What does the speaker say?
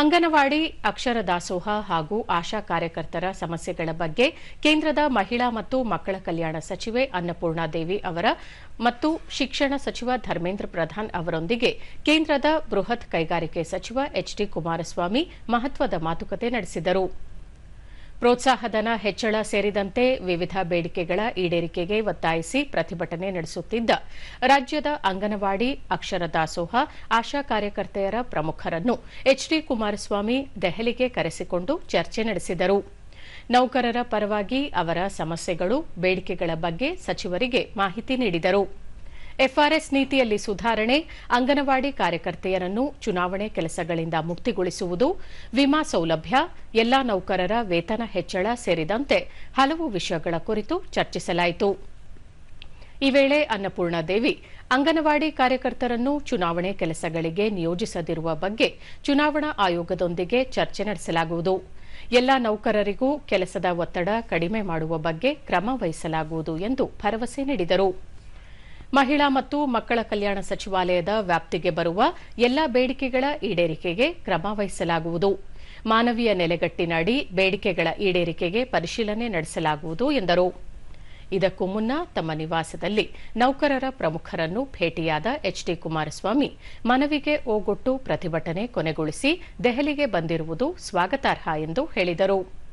ಅಂಗನವಾಡಿ, ಅಕ್ಷರ ದಾಸೋಹ ಹಾಗೂ ಆಶಾ ಕಾರ್ಯಕರ್ತರ ಸಮಸ್ಯೆಗಳ ಬಗ್ಗೆ ಕೇಂದ್ರದ ಮಹಿಳಾ ಮತ್ತು ಮಕ್ಕಳ ಕಲ್ಯಾಣ ಸಚಿವೆ ಅನ್ನಪೂರ್ಣಾ ದೇವಿ ಅವರ ಮತ್ತು ಶಿಕ್ಷಣ ಸಚಿವ ಧರ್ಮೇಂದ್ರ ಪ್ರಧಾನ್ ಅವರೊಂದಿಗೆ ಕೇಂದ್ರದ ಬೃಹತ್ ಕೈಗಾರಿಕೆ ಸಚಿವ ಎಚ್ ಡಿ ಕುಮಾರಸ್ವಾಮಿ ಮಹತ್ವದ ಮಾತುಕತೆ ನಡೆಸಿದರು. ಪ್ರೋತ್ಸಾಹಧನ ಹೆಚ್ಚಳ ಸೇರಿದಂತೆ ವಿವಿಧ ಬೇಡಿಕೆಗಳ ಈಡೇರಿಕೆಗೆ ಒತ್ತಾಯಿಸಿ ಪ್ರತಿಭಟನೆ ನಡೆಸುತ್ತಿದ್ದ ರಾಜ್ಯದ ಅಂಗನವಾಡಿ ಅಕ್ಷರ ದಾಸೋಹ ಆಶಾ ಕಾರ್ಯಕರ್ತೆಯರ ಪ್ರಮುಖರನ್ನು ಎಚ್ಡಿ ಕುಮಾರಸ್ವಾಮಿ ದೆಹಲಿಗೆ ಕರೆಸಿಕೊಂಡು ಚರ್ಚೆ ನಡೆಸಿದರು. ನೌಕರರ ಪರವಾಗಿ ಅವರ ಸಮಸ್ಯೆಗಳು, ಬೇಡಿಕೆಗಳ ಬಗ್ಗೆ ಸಚಿವರಿಗೆ ಮಾಹಿತಿ ನೀಡಿದರು. ಎಫ್ಆರ್ಎಸ್ ನೀತಿಯಲ್ಲಿ ಸುಧಾರಣೆ, ಅಂಗನವಾಡಿ ಕಾರ್ಯಕರ್ತೆಯರನ್ನು ಚುನಾವಣೆ ಕೆಲಸಗಳಿಂದ ಮುಕ್ತಿಗೊಳಿಸುವುದು, ವಿಮಾ ಸೌಲಭ್ಯ, ಎಲ್ಲಾ ನೌಕರರ ವೇತನ ಹೆಚ್ಚಳ ಸೇರಿದಂತೆ ಹಲವು ವಿಷಯಗಳ ಕುರಿತು ಚರ್ಚಿಸಲಾಯಿತು. ಈ ವೇಳೆ ಅನ್ನಪೂರ್ಣಾದೇವಿ ಅಂಗನವಾಡಿ ಕಾರ್ಯಕರ್ತರನ್ನು ಚುನಾವಣೆ ಕೆಲಸಗಳಿಗೆ ನಿಯೋಜಿಸದಿರುವ ಬಗ್ಗೆ ಚುನಾವಣಾ ಆಯೋಗದೊಂದಿಗೆ ಚರ್ಚೆ ನಡೆಸಲಾಗುವುದು. ಎಲ್ಲಾ ನೌಕರರಿಗೂ ಕೆಲಸದ ಒತ್ತಡ ಕಡಿಮೆ ಮಾಡುವ ಬಗ್ಗೆ ಕ್ರಮ ವಹಿಸಲಾಗುವುದು ಎಂದು ಭರವಸೆ ನೀಡಿದರು. ಮಹಿಳಾ ಮತ್ತು ಮಕ್ಕಳ ಕಲ್ಯಾಣ ಸಚಿವಾಲಯದ ವ್ಯಾಪ್ತಿಗೆ ಬರುವ ಎಲ್ಲಾ ಬೇಡಿಕೆಗಳ ಈಡೇರಿಕೆಗೆ ಕ್ರಮ ವಹಿಸಲಾಗುವುದು. ಮಾನವೀಯ ನೆಲೆಗಟ್ಟಿನಡಿ ಬೇಡಿಕೆಗಳ ಈಡೇರಿಕೆಗೆ ಪರಿಶೀಲನೆ ನಡೆಸಲಾಗುವುದು ಎಂದರು. ಇದಕ್ಕೂ ಮುನ್ನ ತಮ್ಮ ನಿವಾಸದಲ್ಲಿ ನೌಕರರ ಪ್ರಮುಖರನ್ನು ಭೇಟಿಯಾದ ಎಚ್ಡಿ ಕುಮಾರಸ್ವಾಮಿ ಮನವಿಗೆ ಓಗೊಟ್ಟು ಪ್ರತಿಭಟನೆ ಕೊನೆಗೊಳಿಸಿ ದೆಹಲಿಗೆ ಬಂದಿರುವುದು ಸ್ವಾಗತಾರ್ಹ ಎಂದು ಹೇಳಿದರು.